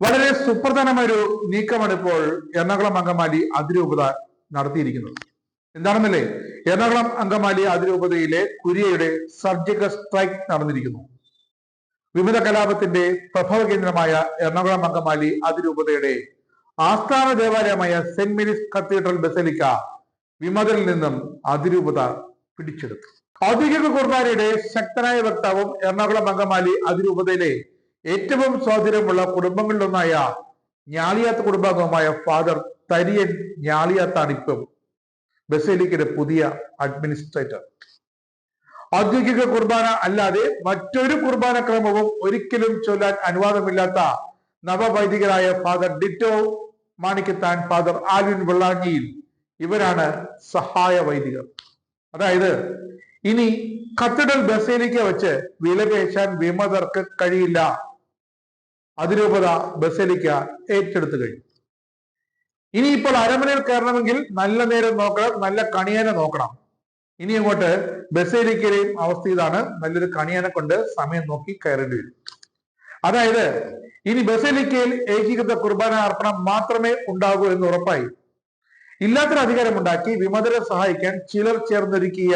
വളരെ സുപ്രധാനമായ ഒരു നീക്കമാണ് ഇപ്പോൾ എറണാകുളം അങ്കമാലി അതിരൂപത നടത്തിയിരിക്കുന്നത്. എന്താണെന്നല്ലേ? എറണാകുളം അങ്കമാലി അതിരൂപതയിലെ കുര്യയുടെ സർജിക്കൽ സ്ട്രൈക്ക് നടന്നിരിക്കുന്നു. വിവിധ കലാപത്തിന്റെ പ്രഭവ കേന്ദ്രമായ എറണാകുളം അങ്കമാലി അതിരൂപതയുടെ ആസ്ഥാന ദേവാലയമായ സെന്റ് മേരീസ് കത്തീഡ്രൽ ബസലിക്ക വിമതരിൽ നിന്നും അതിരൂപത പിടിച്ചെടുത്തു. ഔദ്യോഗിക കുർബാനയുടെ ശക്തനായ വക്താവും എറണാകുളം അങ്കമാലി അതിരൂപതയിലെ ഏറ്റവും സ്വാധീനമുള്ള കുടുംബങ്ങളിലൊന്നായ ഞാളിയാത്ത കുടുംബാംഗമായ ഫാദർ തരിയൻ ഞാളിയാത്താണ് ഇപ്പം ബസേലിക്കയുടെ പുതിയ അഡ്മിനിസ്ട്രേറ്റർ. ഔദ്യോഗിക കുർബാന അല്ലാതെ മറ്റൊരു കുർബാന ക്രമവും ഒരിക്കലും ചൊല്ലാൻ അനുവാദമില്ലാത്ത നവവൈദികരായ father Dito Manikkathan father Alvin Vellangiyil ഇവരാണ് സഹായ വൈദികർ. അതായത് ഇനി കത്തഡൽ ബസേലിക്ക വെച്ച് വിലപേശാൻ വിമതർക്ക് കഴിയില്ല. അതിരൂപത ബസലിക്ക ഏറ്റെടുത്തു കഴിഞ്ഞു. ഇനി ഇപ്പോൾ അരമനയിൽ കയറണമെങ്കിൽ നല്ല നേരം നോക്കണം നല്ല കണിയനെ നോക്കണം. ഇനി അങ്ങോട്ട് ബസേലിക്കയിലെയും അവസ്ഥ ഇതാണ്. നല്ലൊരു കണിയനെ കൊണ്ട് സമയം നോക്കി കയറേണ്ടി വരും. അതായത് ഇനി ബസേലിക്കയിൽ ഏകീകൃത കുർബാന അർപ്പണം മാത്രമേ ഉണ്ടാകൂ എന്ന് ഉറപ്പായി. ഇല്ലാത്തൊരു അധികാരമുണ്ടാക്കി വിമതരെ സഹായിക്കാൻ ചിലർ ചേർന്നൊരുക്കിയ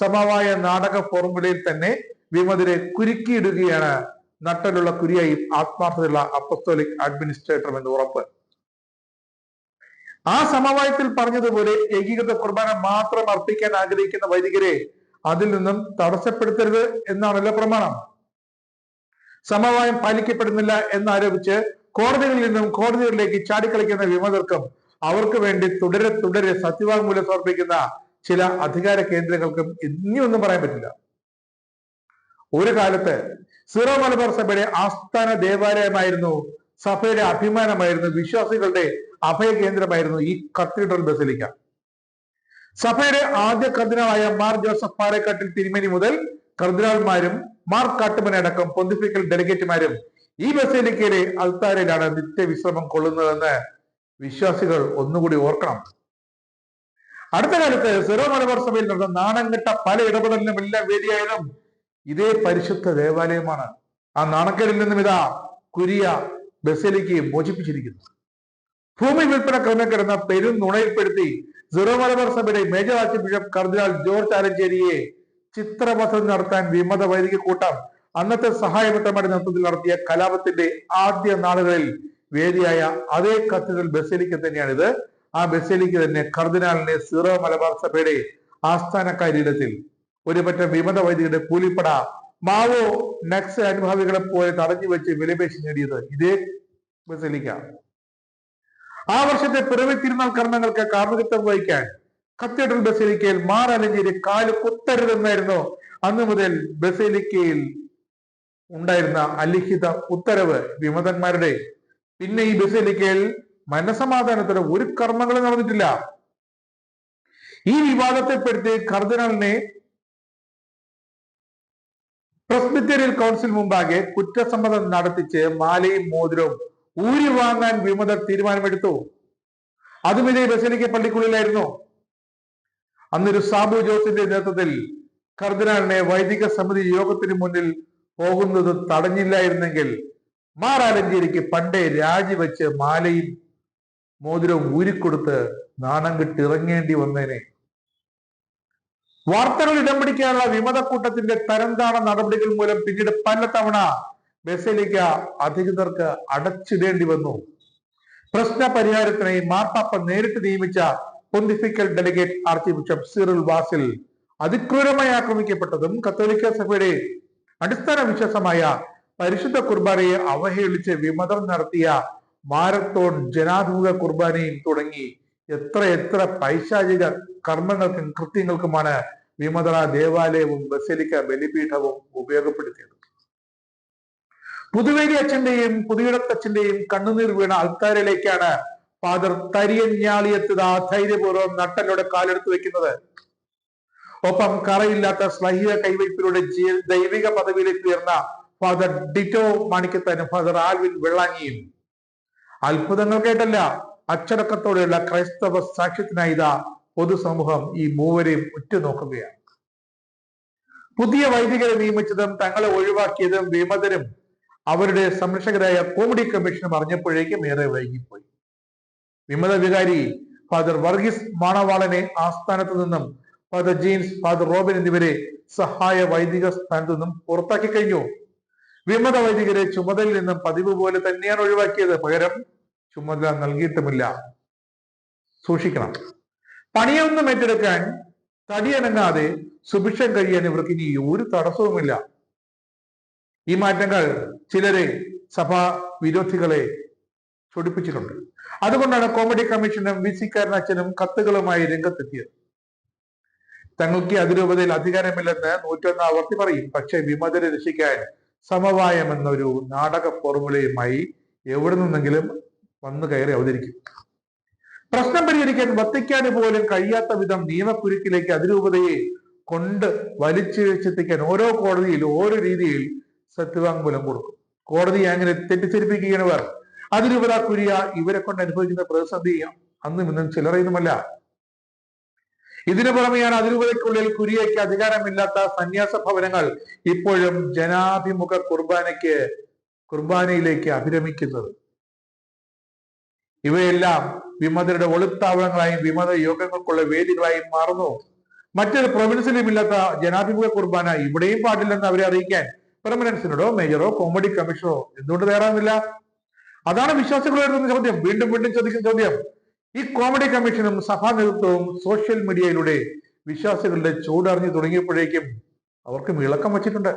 സമവായ നാടക ഫോർമുലയിൽ തന്നെ വിമതരെ കുരുക്കിയിടുകയാണ് നട്ടലുള്ള കുരിയായും ആത്മാർത്ഥതയുള്ള അപ്പസ്തോലിക് അഡ്മിനിസ്ട്രേറ്റർ എന്ന് ഉറപ്പ്. ആ സമവായത്തിൽ പറഞ്ഞതുപോലെ ഏകീകൃത കുർബാന മാത്രം അർപ്പിക്കാൻ ആഗ്രഹിക്കുന്ന വൈദികരെ അതിൽ നിന്നും തടസ്സപ്പെടുത്തരുത് എന്നാണല്ലോ പ്രമാണം. സമവായം പാലിക്കപ്പെടുന്നില്ല എന്നാരോപിച്ച് കോടതികളിൽ നിന്നും കോടതികളിലേക്ക് ചാടിക്കളിക്കുന്ന വിമതർക്കും അവർക്ക് വേണ്ടി തുടരെ തുടരെ സത്യവാങ്മൂലം സമർപ്പിക്കുന്ന ചില അധികാര കേന്ദ്രങ്ങൾക്കും ഇനിയൊന്നും പറയാൻ പറ്റില്ല. ഒരു കാലത്ത് സീറോ മലബാർ സഭയുടെ ആസ്ഥാന ദേവാലയമായിരുന്നു. സഭയുടെ അഭിമാനമായിരുന്നു. വിശ്വാസികളുടെ അഭയ കേന്ദ്രമായിരുന്നു ഈ കത്തീഡ്രൽ ബസിലിക്ക. സഭയുടെ ആദ്യ കർദിനാളായ മാർ ജോസഫ് പാറേക്കാട്ടിൽ തിരുമേനി മുതൽ കർദിനാൾമാരും മാർ കാട്ടുമനടക്കം പൊന്തിഫിക്കൽ ഡെലിഗേറ്റുമാരും ഈ ബസലിക്കയിലെ അൽത്താരയിലാണ് നിത്യവിശ്രമം കൊള്ളുന്നതെന്ന് വിശ്വാസികൾ ഒന്നുകൂടി ഓർക്കണം. അടുത്ത കാലത്ത് സിറോ മലബാർ സഭയിൽ നടന്ന നാണംകെട്ട പല ഇടപെടലിനും എല്ലാം വേദിയായതും ഇതേ പരിശുദ്ധ ദേവാലയമാണ് ആ നാണക്കരിൽ നിന്നും ഇതാ കുരിയ ബസലിക്ക് മോചിപ്പിച്ചിരിക്കുന്നു ഭൂമി വിൽപ്പന ക്രമക്കിടന്ന പെരും നുണയിൽപ്പെടുത്തി സിറോ മലബാർ സഭയുടെ major archbishop cardinal George ആലഞ്ചേരിയെ ചിത്രപഥം നടത്താൻ വിമത വൈദിക കൂട്ടം അന്നത്തെ സഹായപത്രമാരുടെ നേതൃത്വത്തിൽ നടത്തിയ കലാപത്തിന്റെ ആദ്യ നാളുകളിൽ വേദിയായ അതേ കത്തീഡ്രൽ ബസേലിക്ക് തന്നെയാണിത്. ആ ബസേലിക്ക് തന്നെ കർദിനാളിനെ സിറോ മലബാർ സഭയുടെ ആസ്ഥാന കാര്യത്തിൽ ഒരു പറ്റം വിമത വൈദികരുടെ കൂലിപ്പട. മാവോ നക്സ് അനുഭാവികളെ പോലെ തടഞ്ഞു വെച്ച് വിലപേശി നേടിയത് ഇതേ ബസലിക്ക. ആ വർഷത്തെ പിറവി തിരുനാൾ കർമ്മങ്ങൾക്ക് കാർമ്മികത്വം വഹിക്കാൻ കത്തീഡ്രൽ ബസലിക്കയിൽ മാറലഞ്ചേരി കാൽ കുത്തരുതെന്നായിരുന്നു അന്നു മുതൽ ബസലിക്കയിൽ ഉണ്ടായിരുന്ന അലിഖിത ഉത്തരവ് വിമതന്മാരുടെ. പിന്നെ ഈ ബസലിക്കയിൽ മനസമാധാനത്തിന് ഒരു കർമ്മങ്ങളും നടന്നിട്ടില്ല. ഈ വിവാദത്തെപ്പെടുത്തി കർദിനാളിനെ പ്രസ്ബിറ്റേറിയൽ കൗൺസിൽ മുമ്പാകെ കുറ്റസമ്മതം നടത്തിച്ച് മാലയും മോതിരവും ഊരി വാങ്ങാൻ വിമതർ തീരുമാനമെടുത്തു. അതും ഇതേ ബസലിക്ക പള്ളിക്കുള്ളിലായിരുന്നു. അന്നൊരു സാബു ജോസിന്റെ നേതൃത്വത്തിൽ കർദിനാളിനെ വൈദിക സമിതി യോഗത്തിന് മുന്നിൽ പോകുന്നത് തടഞ്ഞില്ലായിരുന്നെങ്കിൽ മാറാലഞ്ചേരിക്ക് പണ്ടേ രാജിവെച്ച് മാലയും മോതിരവും ഊരിക്കൊടുത്ത് നാണം കിട്ടിറങ്ങേണ്ടി വന്നേനെ. വാർത്തകൾ ഇടം പിടിക്കാനുള്ള വിമതക്കൂട്ടത്തിന്റെ തരംതാണ നടപടികൾ മൂലം പിന്നീട് പലതവണ ബസേലിക്ക അധികൃതർക്ക് അടച്ചിടേണ്ടി വന്നു. പ്രശ്ന പരിഹാരത്തിനായി മാർപ്പാപ്പ നേരിട്ട് നിയമിച്ച pontifical delegate archbishop Cyril Vasil അതിക്രൂരമായി ആക്രമിക്കപ്പെട്ടതും കത്തോലിക്ക സഭയുടെ അടിസ്ഥാന വിശ്വാസമായ പരിശുദ്ധ കുർബാനയെ അവഹേളിച്ച് വിമതം നടത്തിയ മാരത്തോൺ ജനാധിപത്യ കുർബാനയും തുടങ്ങി എത്ര എത്ര പൈശാചിക കർമ്മങ്ങൾക്കും കൃത്യങ്ങൾക്കുമാണ് വിമതറ ദേവാലയവും ബസലിക്ക ബലിപീഠവും ഉപയോഗപ്പെടുത്തിയത്. പുതുവേലി അച്ഛന്റെയും പുതുവിടത്തച്ഛന്റെയും കണ്ണുനീർ വീണ ആൾക്കാരിലേക്കാണ് ഫാദർ തരിയൻ ഞാളിയെത്തുക ധൈര്യപൂർവം നട്ടലോടെ കാലെടുത്ത് വെക്കുന്നത് ഒപ്പം കറയില്ലാത്ത സ്ലൈഹിക കൈവയ്പിലൂടെ ദൈവിക പദവിയിലേക്ക് ഉയർന്ന ഫാദർ ഡിറ്റോ മാണിക്കത്താനും ഫാദർ ആൽവിൻ വെള്ളാങ്ങിയും. അത്ഭുതങ്ങൾ കേട്ടല്ല അച്ചടക്കത്തോടെയുള്ള ക്രൈസ്തവ സാക്ഷ്യത്തിനായി ഇതാ പൊതുസമൂഹം ഈ മൂവരെയും ഉറ്റുനോക്കുകയാണ്. പുതിയ വൈദികരെ നിയമിച്ചതും തങ്ങളെ ഒഴിവാക്കിയതും വിമതരും അവരുടെ സംരക്ഷകരായ കോമഡി കമ്മീഷൻ അറിഞ്ഞപ്പോഴേക്കും ഏറെ വൈകിപ്പോയി. വിമത വികാരി ഫാദർ വർഗീസ് മാണവാളനെ ആസ്ഥാനത്ത് നിന്നും ഫാദർ ജെയിംസ് ഫാദർ റോബിൻ എന്നിവരെ സഹായ വൈദിക സ്ഥാനത്ത് നിന്നും പുറത്താക്കി കഴിഞ്ഞു. വിമത വൈദികരെ ചുമതലയിൽ നിന്നും പതിവ് പോലെ തന്നെയാണ് ഒഴിവാക്കിയത്. പകരം ചുമതല നൽകിയിട്ടുമില്ല. സൂക്ഷിക്കണം. പണിയൊന്നും ഏറ്റെടുക്കാൻ തടിയനങ്ങാതെ സുഭിക്ഷം കഴിയാൻ ഇവർക്ക് ഇനി ഒരു തടസ്സവുമില്ല. ഈ മാറ്റങ്ങൾ ചിലരെ സഭാ വിരോധികളെ ചൊടിപ്പിച്ചിട്ടുണ്ട്. അതുകൊണ്ടാണ് കോമഡി കമ്മീഷനും വി സി അച്ഛനും കത്തുകളുമായി രംഗത്തെത്തിയത്. തങ്ങൾക്ക് അതിരൂപതയിൽ അധികാരമില്ലെന്ന് നൂറ്റൊന്ന് ആവർത്തി പറയും. പക്ഷെ വിമതരെ രക്ഷിക്കാൻ സമവായം എന്നൊരു നാടക ഫോർമുലയുമായി എവിടെ നിന്നെങ്കിലും വന്നു കയറി അവതരിക്കും. പ്രശ്നം പരിഹരിക്കാൻ വത്തിക്കാന് പോലും കഴിയാത്ത വിധം നിയമക്കുരുക്കിലേക്ക് അതിരൂപതയെ കൊണ്ട് വലിച്ചിഴച്ചെത്തിക്കാൻ ഓരോ കോടതിയിൽ ഓരോ രീതിയിൽ സത്യവാങ്മൂലം കൊടുക്കും. കോടതി അങ്ങനെ തെറ്റിദ്ധരിപ്പിക്കുകയാണ് ഇവർ. അതിരൂപത കുരിയ ഇവരെ കൊണ്ട് അനുഭവിക്കുന്ന പ്രതിസന്ധി അന്നും ഇന്നും ചിലറയുന്നുമല്ല. ഇതിനു പുറമെയാണ് അതിരൂപതയ്ക്കുള്ളിൽ കുരിയയ്ക്ക് അധികാരമില്ലാത്ത സന്യാസ ഭവനങ്ങൾ ഇപ്പോഴും ജനാഭിമുഖ കുർബാനയ്ക്ക് കുർബാനയിലേക്ക് അഭിരമിക്കുന്നത്. ഇവയെല്ലാം വിമതരുടെ ഒളിത്താവളങ്ങളായും വിമത യോഗങ്ങൾക്കുള്ള വേദികളായും മാറുന്നു. മറ്റൊരു പ്രൊവിൻസിലും ഇല്ലാത്ത ജനാധിപത്യ കുർബാന ഇവിടെയും പാടില്ലെന്ന് അവരെ അറിയിക്കാൻ പെർമനൻസിനോടോ മേജറോ കോമഡി കമ്മീഷനോ എന്തുകൊണ്ട് തയ്യാറാകുന്നില്ല അതാണ് വിശ്വാസികൾ ഉയർത്തുന്ന ചോദ്യം. വീണ്ടും വീണ്ടും ചോദിക്കുന്ന ചോദ്യം. ഈ കോമഡി കമ്മീഷനും സഭാ നേതൃത്വവും സോഷ്യൽ മീഡിയയിലൂടെ വിശ്വാസികളുടെ ചൂടറിഞ്ഞു തുടങ്ങിയപ്പോഴേക്കും അവർക്ക് ഇളക്കം വച്ചിട്ടുണ്ട്.